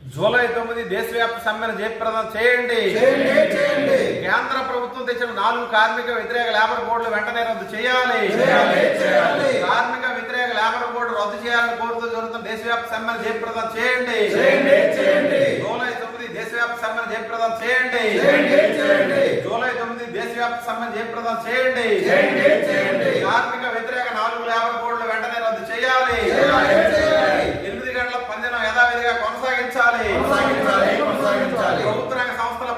July తొమ్మిది దేశవ్యాప్త సమ్మెను జయప్రదం చేయండి. కేంద్ర ప్రభుత్వం తెచ్చిన నాలుగు కార్మిక వ్యతిరేక లేబర్ కోడ్లు వెంటనే రద్దు చేయాలి. కార్మిక వ్యతిరేక లేబర్ కోడ్ రద్దు చేయాలని కోరుతూ జరుగుతున్న దేశవ్యాప్త సమ్మెను జయప్రదం చేయండి. జూలై తొమ్మిది దేశవ్యాప్త సమ్మెను జయప్రదం చేయండి. జూలై తొమ్మిది దేశవ్యాప్త సమ్మెను జయప్రదం చేయండి. కార్మిక వ్యతిరేక నాలుగు లేబర్ కోడ్లు వెంటనే రద్దు చేయాలి ఎనిమిది గంటల పందిన యథావిధిగా కొనసాగించాలి కొనసాగించాలి కొనసాగించాలి ప్రభుత్వ రంగ సంస్థల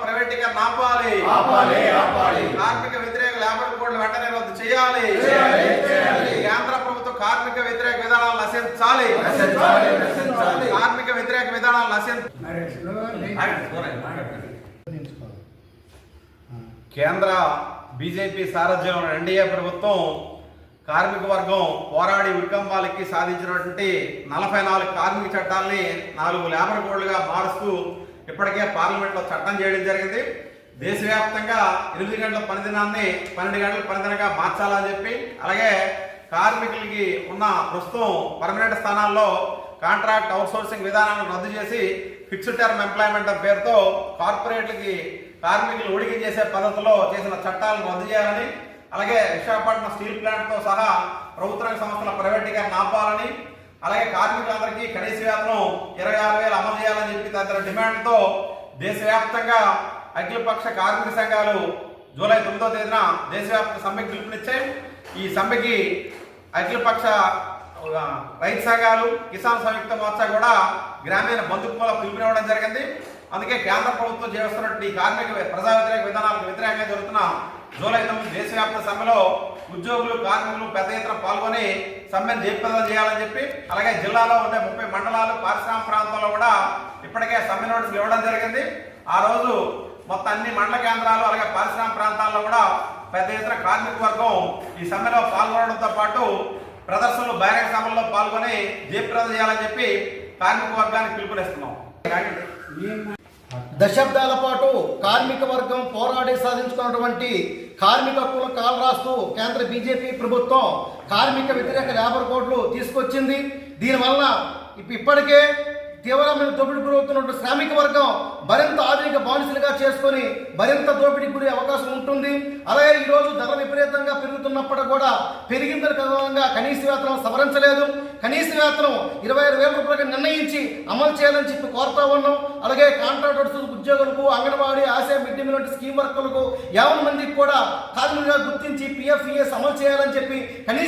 ప్రైవేటీకరణ ఆపాలి. ఆపాలి ఆపాలి. కార్మిక వ్యతిరేక లేబర్ కోడ్లు వెంటనే రద్దు చేయాలి. చేయాలి చేయాలి. కేంద్ర ప్రభుత్వం కార్మిక వ్యతిరేక విధానాలు నశించాలి. కార్మిక వ్యతిరేక విధానాలు నశించాలి కేంద్ర బీజేపీ సారథ్యంలో ఎన్డీఏ ప్రభుత్వం కార్మిక వర్గం పోరాడి ఉరికంబాలకి సాధించినటువంటి నలభై నాలుగు కార్మిక చట్టాలని నాలుగు లేబర్ కోడ్లుగా మారుస్తూ ఇప్పటికే పార్లమెంట్లో చట్టం చేయడం జరిగింది. దేశవ్యాప్తంగా ఎనిమిది గంటల పనిదినాన్ని పన్నెండు గంటల పనిదినంగా మార్చాలని చెప్పి అలాగే కార్మికులకి ఉన్న ప్రస్తుతం పర్మనెంట్ స్థానాల్లో కాంట్రాక్ట్ అవుట్సోర్సింగ్ విధానాలను రద్దు చేసి ఫిక్స్డ్ టర్మ్ ఎంప్లాయ్మెంట్ పేరుతో కార్పొరేట్లకి కార్మికులు ఉడికి చేసే పద్ధతిలో చేసిన చట్టాలను రద్దు చేయాలని అలాగే విశాఖపట్నం స్టీల్ ప్లాంట్తో సహా ప్రభుత్వ రంగ సంస్థల ప్రైవేటీకరణ ఆపాలని అలాగే కార్మికులందరికీ కనీస వేతనం ఇరవై ఆరు వేలు అమలు చేయాలని చెప్పి తదితర డిమాండ్తో దేశవ్యాప్తంగా అఖిలపక్ష కార్మిక సంఘాలు జూలై తొమ్మిదో తేదీన దేశవ్యాప్త సమ్మెకి పిలుపునిచ్చాయి. ఈ సమ్మెకి అఖిలపక్ష రైతు సంఘాలు కిసాన్ సంయుక్త మోర్చా కూడా గ్రామీణ బంధుత్వంలో పిలుపునివ్వడం జరిగింది. అందుకే కేంద్ర ప్రభుత్వం చేస్తున్నటువంటి ఈ కార్మిక ప్రజా వ్యతిరేక విధానాలకు వ్యతిరేకంగా జరుగుతున్న జూలై తొమ్మిది దేశవ్యాప్త సమ్మెలో ఉద్యోగులు కార్మికులు పెద్ద ఎత్తున పాల్గొని సమ్మెను జయప్రదం చేయాలని చెప్పి అలాగే జిల్లాలో ఉండే ముప్పై మండలాలు పారిశ్రామిక ప్రాంతాల్లో కూడా ఇప్పటికే సమ్మె నోటీసులు ఇవ్వడం జరిగింది. ఆ రోజు మొత్తం అన్ని మండల కేంద్రాలు అలాగే పారిశ్రామిక ప్రాంతాల్లో కూడా పెద్ద ఎత్తున కార్మిక వర్గం ఈ సమ్మెలో పాల్గొనడంతో పాటు ప్రదర్శనలు బహిరంగ సభల్లో పాల్గొని జయప్రదం చేయాలని చెప్పి కార్మిక వర్గానికి పిలుపునిస్తున్నాం. దశాబ్దాల పాటు కార్మిక వర్గం పోరాడి సాధించుకున్నటువంటి కార్మిక హక్కుల కాలు రాస్తూ కేంద్ర బీజేపీ ప్రభుత్వం కార్మిక వ్యతిరేక లేబర్ కోడ్లు తీసుకొచ్చింది. దీనివల్ల ఇప్ప- ఇప్పటికే తీవ్రమైన దోపిడీ గురవుతున్నటువంటి శ్రామిక వర్గం మరింత స్థానిక బానిసలుగా చేసుకొని మరింత దోపిడీకి గురి అవకాశం ఉంటుంది. అలాగే ఈ రోజు ధర విపరీతంగా పెరుగుతున్నప్పుడు కూడా పెరిగిన కారణంగా కనీస వేతనం సవరించలేదు. కనీస వేతనం ఇరవై ఐదు వేల రూపాయలకు నిర్ణయించి అమలు చేయాలని చెప్పి కోరుతా ఉన్నాం. అలాగే కాంట్రాక్టర్స్ ఉద్యోగులకు anganwadi ASHA mid day meal scheme వర్కర్లకు యాభై మందికి కూడా కార్మికులుగా గుర్తించి పిఎఫ్ఈఎస్ అమలు చేయాలని చెప్పి కనీస